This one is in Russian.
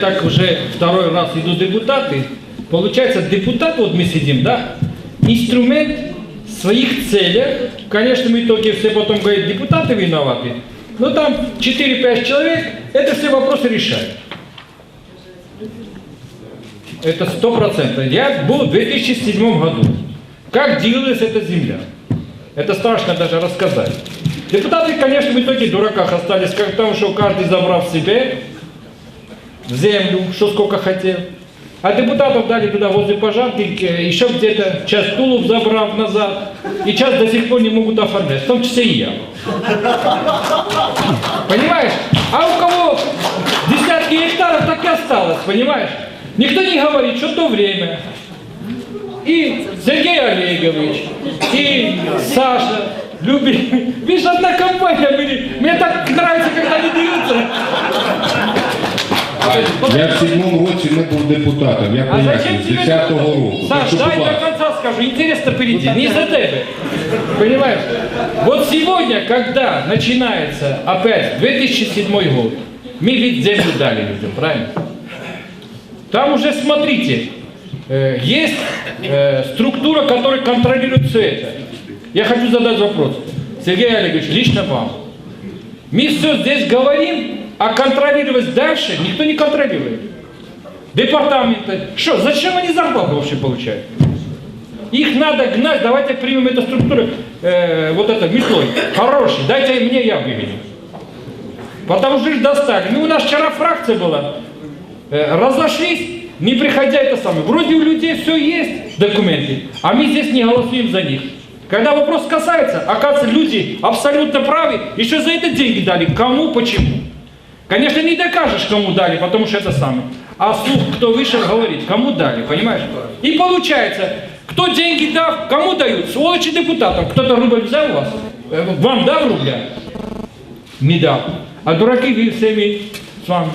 Так уже второй раз идут депутаты. Получается, депутат, вот мы сидим, да, инструмент в своих целях. В конечном итоге все потом говорят, депутаты виноваты. Но там 4-5 человек, это все вопросы решают. Это сто процентов. Я был в 2007 году. Как делалась эта земля? Это страшно даже рассказать. Депутаты, конечно, в итоге в дураках остались, как потому что каждый забрал себе в землю, что сколько хотел. А депутатов дали туда возле пожарки, э, еще где-то часть тулуп забрав назад, и часть до сих пор не могут оформлять, в том числе и я. Понимаешь? А у кого десятки гектаров так и осталось, понимаешь? Никто не говорит, что то время. И Сергей Олегович, и Саша, любимый. Видишь, одна компания были. Мне так нравится, когда они дерутся. Я в седьмому році не був депутатом, я А поясню, зачем з тебе... 10-го року. Саш, дай до конца скажу, интересно впереди, не за тебе. Понимаешь? Вот сегодня, когда начинается опять 2007 год, мы ведь землю дали людям, правильно? Там уже, смотрите, э, есть э, структура, которая контролирует все это. Я хочу задать вопрос. Сергей Олегович, лично вам. Мы все здесь говорим, а контролировать дальше никто не контролирует. Департаменты. Что, зачем они зарплату вообще получают? Их надо гнать, давайте примем эту структуру, э, вот это, метлой. Хороший, дайте мне, я выменю. Потому что ж достали. Ну, у нас вчера фракция была. Э, разошлись, не приходя это самое. Вроде у людей все есть, документы, а мы здесь не голосуем за них. Когда вопрос касается, оказывается, люди абсолютно правы, еще за это деньги дали. Кому, почему? Конечно, не докажешь, кому дали, потому что это самое. А слух, кто вышел, говорит, кому дали, понимаешь? И получается, кто деньги дав, кому дают? Сволочи депутатам. Кто-то рубль взял у вас? Вам дал рубля? Не дал. А дураки всеми с вами.